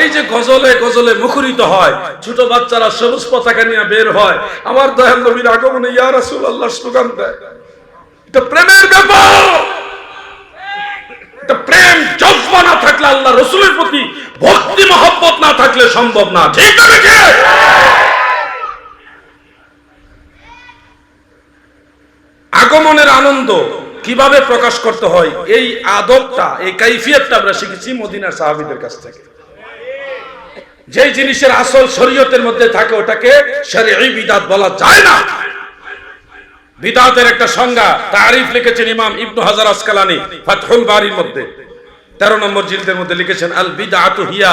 এই যে গজলে গজলে মুখরিত হয়, ছোট বাচ্চারা সবুজ পতাকা নিয়ে বের হয়, আমার দয়াল নবীর আগমনে ইয়া রাসূলুল্লাহ স্লোগান দেয়। এটা প্রেমের ব্যাপার। প্রেম, জজ্বা না থাকলে আল্লাহ রসুলের প্রতি ভক্তি, মহব্বত না থাকলে সম্ভব না। ঠিক আগমনের আনন্দ কীভাবে প্রকাশ করতে হয়? এই আদবটা, এই কাইফিয়তটা আমরা শিখেছি মদিনার সাহাবীদের কাছ থেকে। যেই জিনিসের আসল শরীয়তের মধ্যে থাকে ওটাকে শরীয়ী বিদাত বলা যায় না। বিদাতের একটা সংজ্ঞা, তারিফ লিখেছেন ইমাম ইবনু হাজার আসকালানি ফাতহুল বারির মধ্যে। তেরো নম্বর জিলদের মধ্যে লিখেছেন, আল বিদআতু হিয়া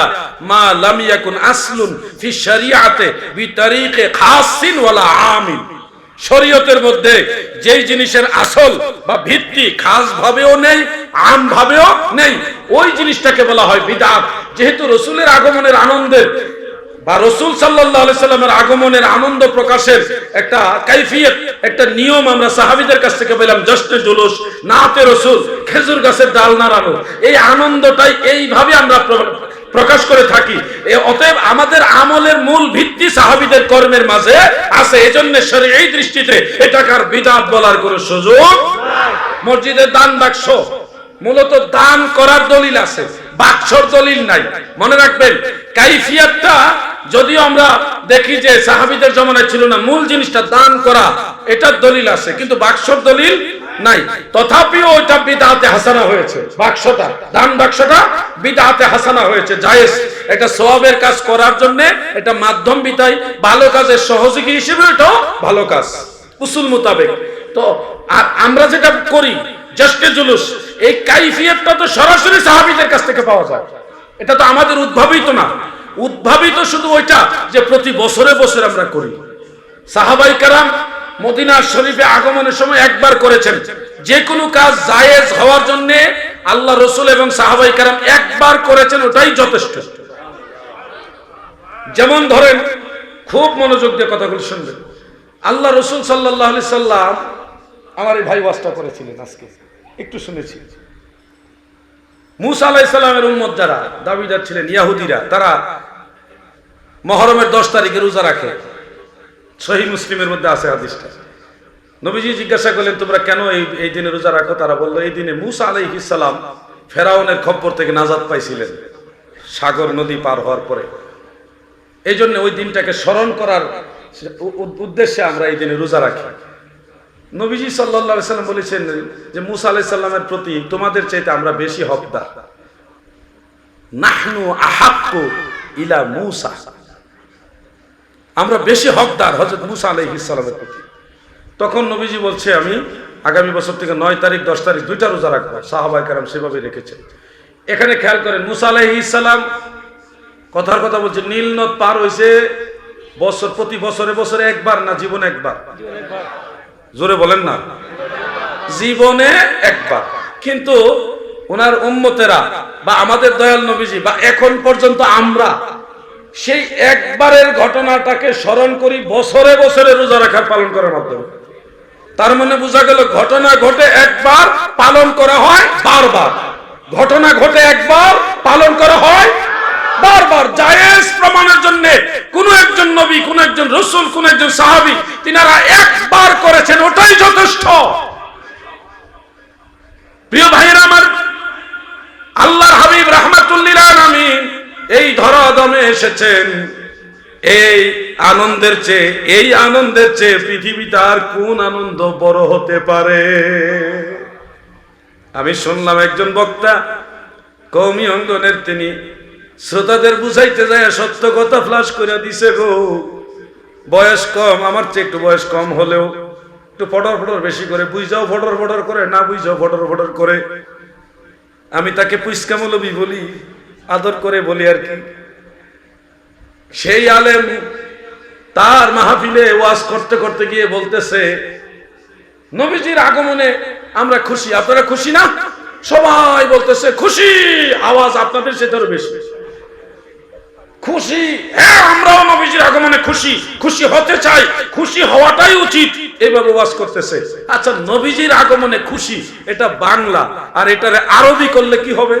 মা লাম ইয়াকুন আসলুন ফি শরিয়াতে বিতারিকে খাসিন ওয়ালা আমিন। শরীয়তের মধ্যে যেই জিনিসের আসল বা ভিত্তি খাস ভাবেও নেই আম ভাবেও নেই, ওই জিনিসটাকে বলা হয় বিদাত। যেহেতু রসুলের আগমনের আনন্দের বা রসুল সাল্লামের আগমনের আনন্দ প্রকাশের একটা কাইফিয়ত, একটা নিয়ম আমরা সাহাবিদের কাছ থেকে পেলাম, জশ্নে জুলুস, নাতে রসুল, খেজুর গাছের ডাল নাড়ানো, এই আনন্দটাই এইভাবে আমরা প্রকাশ করে থাকি। অতএব আমাদের আমলের মূল ভিত্তি সাহাবিদের কর্মের মাঝে আছে, এজন্য শরীর এই দৃষ্টিতে এটাকার বিদাত বলার কোনো সুযোগ মসজিদের দান বাক্স, মূলত দান করার দলিল আছে। বাক্সর দলিল নাই। মনে রাখবেন, কাইফিয়াতটা যদিও আমরা দেখি যে সাহাবিদের জমানায় ছিল না, মূল জিনিসটা দান করা, এটার দলিল আছে, কিন্তু বাক্সর দলিল নাই। তথাপিও ওইটা বিদাতে হাসানা হয়েছে, বাক্সটা, দান বাক্সটা বিদাতে হাসানা হয়েছে, জায়েজ। এটা সওয়াবের কাজ করার জন্য, এটা মাধ্যম বিতাই ভালো কাজের সহযোগী হিসেবে এটাও ভালো কাজ, উসুল মোতাবেক। তো, আর আমরা যেটা করি জস্টে জুলুস এই কাইফিয়তটা তো সরাসরি সাহাবীদের কাছ থেকে পাওয়া যায়। এটা তো আমাদের উদ্ভাবিত না। উদ্ভাবিত শুধু ওইটা যে প্রতি বছরে বছরে আমরা করি। সাহাবাই কারাম মদিনা শরীফে আগমনের সময় একবার করেছেন। যে কোনো কাজ জায়েজ হওয়ার জন্য আল্লাহ রসুল এবং সাহাবাই কারাম একবার করেছেন, ওটাই যথেষ্ট। যেমন ধরেন, খুব মনোযোগ দিয়ে কথাগুলো শুনবেন। আল্লাহ রসুল সাল্লাহ সাল্লাম আমার এই ভাই ওয়াজটা করেছিলেন আজকে। একটু শুনেছি। মুসা আলাহ ইসলামের উম্মত যারা, দাবিদার ছিলেন ইয়াহুদিরা, তারা মহরমের দশ তারিখে রোজা রাখে। সহি মুসলিমের মধ্যে আছে হাদিসটা। নবীজি জিজ্ঞাসা করলেন, তোমরা কেন এই এই দিনে রোজা রাখো? তারা বলল, এই দিনে মুসা আলাই ইসালাম ফেরাউনের খপ্পর থেকে নাজাদ পাইছিলেন, সাগর নদী পার হওয়ার পরে। এই জন্য ওই দিনটাকে স্মরণ করার উদ্দেশ্যে আমরা এই দিনে রোজা রাখি। নবীজি সাল্লাহ সাল্লাম বলেছেন যে মুসা আলাই সাল্লামের প্রতি তোমাদের চাইতে আমরা বেশি হকদার। নাহনু আহাক্কু ইলা মুসা। আমরা বেশি হকদার হজরত মুসা আলাই প্রতি। তখন নবীজি বলছে, আমি আগামী বছর থেকে নয় তারিখ, দশ তারিখ দুইটা রোজা রাখব। সাহাবাই কারাম সেভাবে রেখেছে এখানে খেয়াল করেন, মুসা ইসলাম কথার কথা বলছে, নীল নদ পার হয়েছে বছর, প্রতি বছরে বছরে একবার না জীবনে একবার? জোরে বলেন না। জীবনে একবার। কিন্তু ওনার উম্মতেরা বা আমাদের দয়াল নবীজি বা এখন পর্যন্ত আমরা সেই একবারের ঘটনাটাকে স্মরণ করি, বছরে বছরে রোজা রাখার পালন করার মাধ্যমে। তার মানে বোঝা গেল ঘটনা ঘটে একবার, পালন করা হয় বারবার। ঘটনা ঘটে একবার করা হয় বারবার জায়েজ প্রমাণের জন্য কোন একজন নবী কোন একজন রসুল কোন একজন সাহাবী তিনারা একবার করেছেন ওটাই যথেষ্ট প্রিয় ভাইয়েরা আমার আল্লাহর হাবিব রাহমাতুল্লিল আলামিন ধরাদমে এসেছেন। এই আনন্দের চেয়ে, এই আনন্দের চেয়ে পৃথিবীতে আর কোন আনন্দ বড় হতে পারে? আমি শুনলাম একজন বক্তা কৌমি অঙ্গনের তিনি, শ্রোতাদের বুঝাইতে যায় সত্য কথা ফ্লাশ করে দিছে গো। বয়স কম, আমার চেয়ে একটু বয়স কম হলেও, একটু ফটর ফটর বেশি করে, বুঝাও ফটর ফটর করে, না বুঝাও ফটর ফটর করে। আমি তাকে পুষ্কা মৌলবী বলি, আদর করে বলি আর কি। সেই আলেম তার মাহফিলে ওয়াজ করতে করতে গিয়ে বলতেছে, নবীজির আগমনে আমরা খুশি, আপনারা খুশি না? সবাই বলতেছে, খুশি, আওয়াজ আপনাদের সে ধরে বেশি। খুশি হ্যাঁ আমরাও নবীজির আগমনে খুশি খুশি হতে চাই, খুশি হওয়াটাই উচিত এইভাবে ওয়াজ করতেছে। আচ্ছা নবীজির আগমনে খুশি, এটা বাংলা, আর এটারে আরবি করলে কি হবে?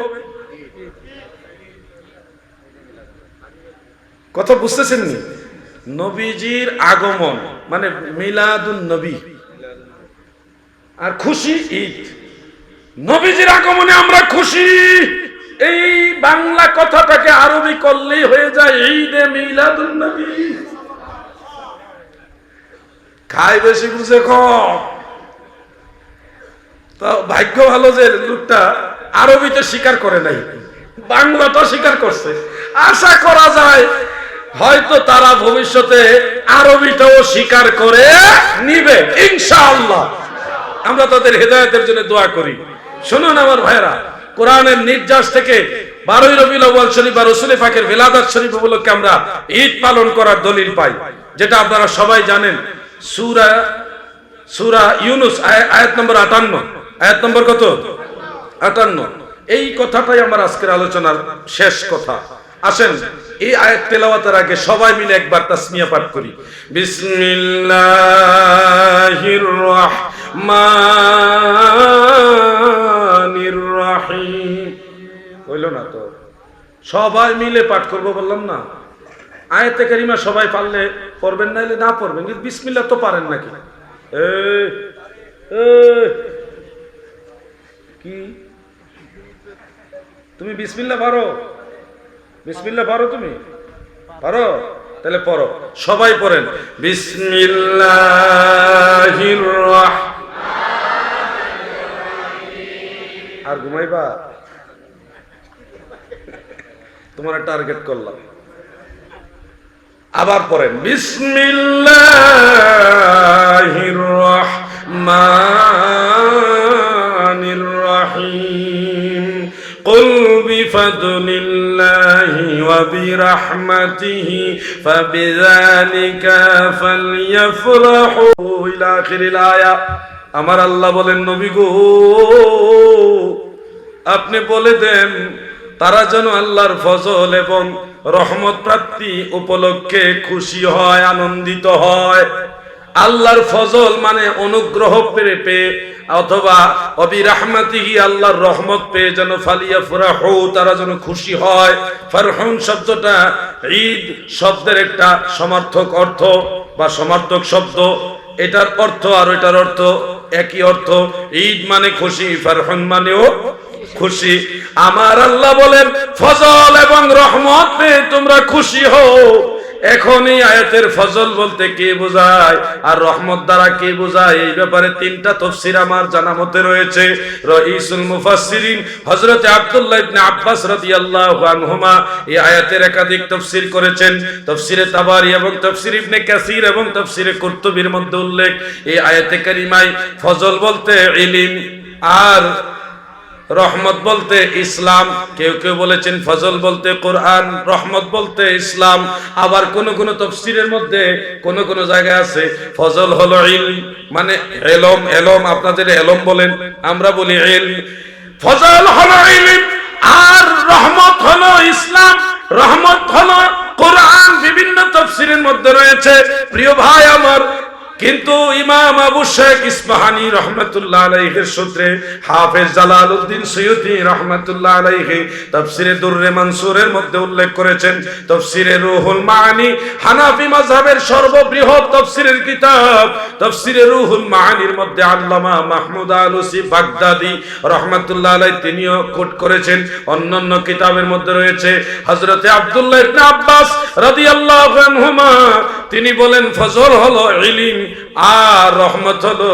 কথা বুঝতেছেন নি নবীজির আগমন মানে মিলাদুন নবী। আর খুশি ঈদ। নবীজির আগমনে আমরা খুশি। এই বাংলা কথাটাকে আরবি করলেই হয়ে যায়, ঈদে মিলাদুন নবী। খাই বেশি বুঝে কম। তো ভাগ্য ভালো যে লোকটা আরবিতে স্বীকার করে নাই। বাংলাটা স্বীকার করছে। আশা করা যায় হয়তো তারা ভবিষ্যতে আরবিটাও স্বীকার করে নিবে, ইনশাআল্লাহ। আমরা তাদের হেদায়তের জন্য দোয়া করি। শুনুন আমার ভাইরা কোরআনের নির্যাস থেকে বারোই রবি আউয়াল শরীফ বা রসুলি পাকের ভেলাদাত শরীফ উপলক্ষে আমরা ঈদ পালন করার দলিল পাই, যেটা আপনারা সবাই জানেন। সুরা সুরা ইউনুস আয়াত নম্বর আটান্ন। আয়াত নম্বর কত? আটান্ন। এই কথাটাই আমার আজকের আলোচনার শেষ কথা। আসেন, এই আয়াত তেলাওয়াতের আগে সবাই মিলে একবার তাসমিয়া পাঠ করি। বিসমিল্লাহির রহমানির রহিম হইল না তো? সবাই মিলে পাঠ করব বললাম না। আয়াতে কারিমা সবাই পারলে পড়বেন না না পড়বেন, কিন্তু বিসমিল্লা তো পারেন নাকি? কি? তুমি বিসমিল্লা পারো? বিসমিল্লা পারো তুমি? পারো তাহলে পড়ো। সবাই পড়েন। বিসমিল্লাহির আর ঘুমাইবা? তোমার টার্গেট করলাম। আবার পরে বিসমিল্লাহির রহমানির রহিম। কুল বিফাদলিল্লাহ وبرحمته فبذلك فليفرحوا إلى آخر الآية আমার আল্লাহ বলেন নবী গো আপনি বলে দেন তারা যেন আল্লাহর ফজল এবং রহমত প্রাপ্তি উপলক্ষে খুশি হয় আনন্দিত হয় আল্লাহর ফজল মানে অনুগ্রহ পেয়ে পেয়ে, অথবা অবি রাহমাতিহি আল্লাহর রহমত পেয়ে যেন ফালিয়া ফুরাহু, তারা যেন খুশি হয়। ফারহুন শব্দটা ঈদ শব্দের একটা সমার্থক অর্থ বা সমার্থক শব্দ। এটার অর্থ আর এটার অর্থ একই অর্থ। ঈদ মানে খুশি, ফারহুন মানেও খুশি। আমার আল্লাহ বলেন, ফজল এবং রহমত পেয়ে তোমরা খুশি হও। এখন এই আয়াতের ফজল বলতে কে বোঝায়? আর রহমত দ্বারা কে বোঝায়? এই ব্যাপারে তিনটা তফসির আমার জানা মতে রয়েছে। রইসুল মুফাসসিরিন হযরত আব্দুল্লাহ ইবনে আব্বাস রাদিয়াল্লাহু আনহুমা এই আয়াতের একাধিক তফসির করেছেন। তফসিরে তাবারি এবং তফসির ইবনে কাসির এবং তফসিরে কুরতুবির মধ্যে উল্লেখ। এই আয়াতে কারিমায় ফজল বলতে ইলম আর রহমত বলতে ইসলাম, কেউ কেউ বলেছেন ফজল বলতে কোরআন, রহমত বলতে ইসলাম। আবার কোন কোন তফসিরের মধ্যে কোন কোন জায়গায় আছে, ফজল হলো ইল মানে এলম এলম আপনাদের এলম বলেন, আমরা বলি ইল ফজল হলো ইলম, আর রহমত হলো ইসলাম, রহমত হলো কোরআন, বিভিন্ন তফসিরের মধ্যে রয়েছে। প্রিয় ভাই আমার কিন্তু ইমাম আবু শেখ ইসমাহানি রহমতুল্লাহ আলাইহির সূত্রে হাফেজ জালালউদ্দিন সৈয়দি রহমতুল্লাহ আলাইহি তাফসিরে দুররে মানসুরের মধ্যে উল্লেখ করেছেন, তাফসিরে রুহুল মাআনি, হানাফি মাযহাবের সর্ববৃহৎ তাফসিরের কিতাব, তাফসিরে রুহুল মাআনির মধ্যে আল্লামা মাহমুদ আলুসি বাগদাদি রহমতুল্লাহ আলাইহি তিনিও কোট করেছেন। অন্যান্য কিতাবের মধ্যে রয়েছে, হযরতে আব্দুল্লাহ আব্বাস রাদিয়াল্লাহু আনহুমা, তিনি বলেন ফজল হলো ইলিম। আর রহমত হলো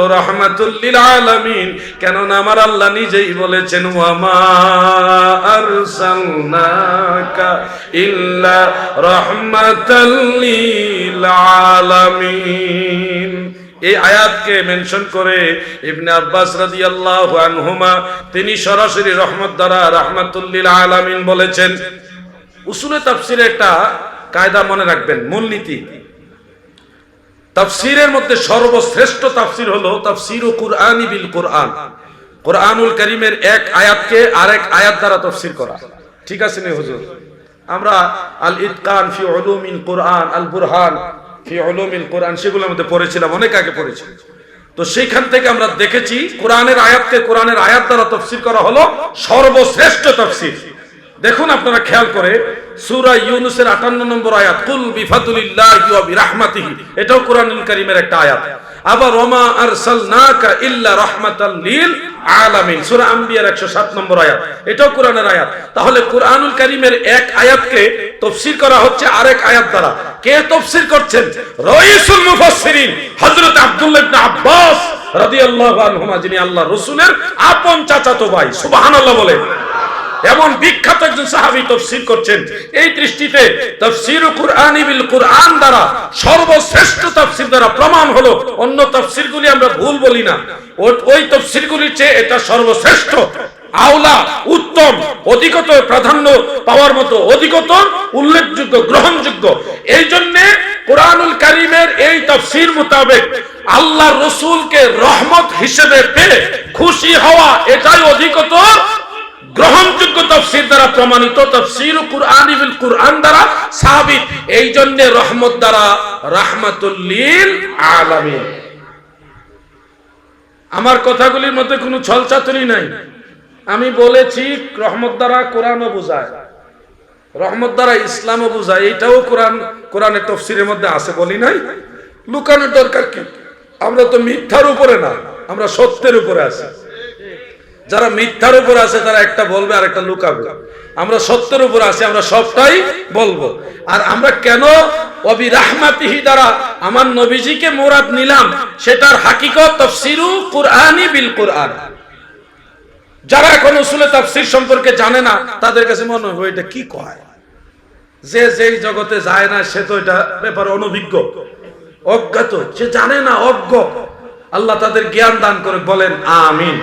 আমার আল্লাহ নিজেই বলেছেন ইল্লা এই আয়াতকে মেনশন করে ইবনে আব্বাস রাদিয়াল্লাহু আনহুমা তিনি সরাসরি রহমত দ্বারা রাহমাতুল্লিল আলামিন বলেছেন। উসুলে তাফসিরে একটা কায়দা মনে রাখবেন, মূলনীতি। তাফসিরের মধ্যে সর্বশ্রেষ্ঠ তাফসির হলো তাফসির ও কুরআনি বিল কোরআন। কোরআনুল করিমের এক আয়াতকে আরেক আয়াত দ্বারা তফসির করা। ঠিক আছে নে হুজুর? আমরা আল ইতকান ফি উলুমিল কোরআন আল বুরহান ফি উলুমিল কোরআন, সেগুলোর মধ্যে পড়েছিলাম, অনেক আগে পড়েছি। তো সেইখান থেকে আমরা দেখেছি কোরআনের আয়াতকে কোরআনের আয়াত দ্বারা তফসির করা হলো সর্বশ্রেষ্ঠ তফসির। দেখুন আপনারা খেয়াল করে, সূরা ইউনুসের 58 নম্বর আয়াত, কুল বিফাদুলিল্লাহি এটাও কোরআনুল কারীমের একটা আয়াত। আবার, ওমা আরসালনাকা ইল্লা আলামিন আম্বিয়ার 107 নম্বর আয়াত, এটাও কোরআনের আয়াত। তাহলে কোরআনুল এক আয়াতকে তাফসীর করা হচ্ছে আরেক আয়াত দ্বারা। কে তাফসীর করছেন? রাইসুল মুফাসসিরিন, হযরত আব্দুল্লাহ ইবনে আব্বাস রাদিয়াল্লাহু আনহুমা, যিনি আল্লাহর রাসূলের আপন চাচাতো ভাই। সুবহানাল্লাহ বলে এমন বিখ্যাত একজন সাহাবী তফসির করছেন। এই দৃষ্টিতে তফসির কুরআনি বিল কুরআন দ্বারা সর্বশ্রেষ্ঠ তফসির দ্বারা প্রমাণ হলো, অন্য তফসিরগুলি আমরা ভুল বলি না। ওই তফসিরগুলির চেয়ে এটা সর্বশ্রেষ্ঠ, আওলা, উত্তম অধিকতর প্রাধান্য পাওয়ার মতো অধিকতর উল্লেখযোগ্য, গ্রহণযোগ্য। এই জন্য কোরআনুল কারিমের এই তফসির মোতাবেক আল্লাহ রসুলকে রহমত হিসেবে পেয়ে খুশি হওয়া এটাই অধিকতর গ্রহণযোগ্য তফসির দ্বারা প্রমাণিত, তফসির কুরআন বিল কুরআন দ্বারা সাবিত। এই জন্য রহমত দ্বারা রাহমাতুল্লিল আলামিন। আমার কথাগুলির মধ্যে কোনো ছলচাতুরি নাই। আমি বলেছি, রহমত দ্বারা কোরআনও বোঝায়। রহমত দ্বারা ইসলামও বোঝায়। এটাও কোরআন, কোরআনের তফসিরের মধ্যে আছে বলি নাই। লুকানোর দরকার কি? আমরা তো মিথ্যার উপরে না, আমরা সত্যের উপরে আছি। যারা মিথ্যার উপর আছে, তারা একটা বলবে আর একটা লুকাবে। আমরা সত্যের উপর আছি, আমরা সবটাই বলব। আর আমরা কেন দ্বারা আমার নবীজিকে মোরাদ নিলাম, সেটার হাকিকত তফসিরু কুরআনি বিল কুরআন। যারা এখন উসুলে তাফসির সম্পর্কে জানে না, তাদের কাছে মনে হয়, এটা কি কয়? যে যেই জগতে যায় না, সে তো এটা ব্যাপারে অনভিজ্ঞ। অজ্ঞাত, সে জানে না, অজ্ঞ। আল্লাহ তাদের জ্ঞান দান করে বলেন, আমিন।